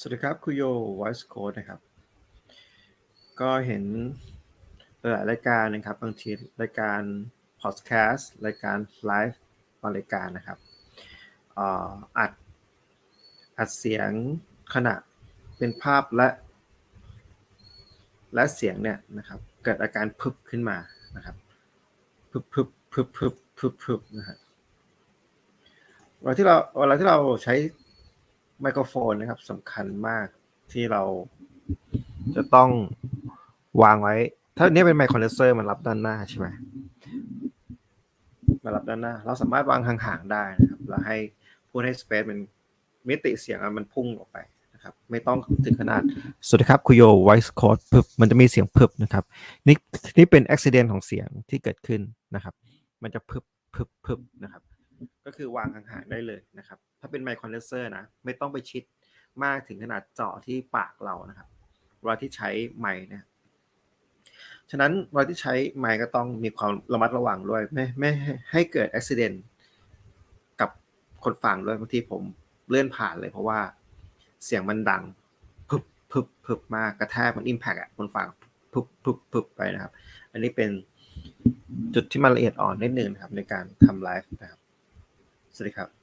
สวัสดีครับคุโย Voice Code นะครับ ก็เห็นหลายรายการนะครับ บางทีรายการ podcast รายการไลฟ์บางรายการนะครับอัดอัดเสียงขณะเป็นภาพและ และเสียงเนี่ยนะครับ เกิดอาการพึบขึ้นมานะครับพึบพึบพึบพึบพึบพึบนะฮะเวลาที่เราเวลาที่เราใช้ ไมโครโฟนนะครับสำคัญมากที่เราจะต้องวางไว้ ถ้าเนี้ยเป็นไมโครเลเซอร์มันรับด้านหน้าใช่ไหมมารับด้านหน้า เราสามารถวางห่างๆได้นะครับแล้วให้พูดให้สเปซมันมิติเสียงมันพุ่งออกไปนะครับ ไม่ต้องถึงขนาด สวัสดีครับคุโย voice code พึบมันจะมีเสียงพึบนะครับ นี่นี่เป็นอุบิเหตุของเสียงที่เกิดขึ้นนะครับ มันจะพึบพึบพึบนะครับ ก็คือวางห่างๆได้เลยนะครับ ถ้าเป็นไมโครเลเซอร์นะ ไม่ต้องไปชิดมากถึงขนาดเจาะที่ปากเรานะครับเวลาที่ใช้ไมค์นะฉะนั้นเวลาที่ใช้ไมค์ก็ต้องมีความระมัดระวังด้วย ไม่ไม่ให้ให้เกิดอุบิเหตุกับคนฟังด้วยบางทีผมเลื่อนผ่านเลย เพราะว่าเสียงมันดังพึบพึบพึบมากกระแทกมันอิมแพกอะคนฟังพึบพึบพึบไปนะครับ อันนี้เป็นจุดที่มันละเอียดอ่อนนิดนึงนะครับในการทำไลฟ์นะครับ สวัสดีครับ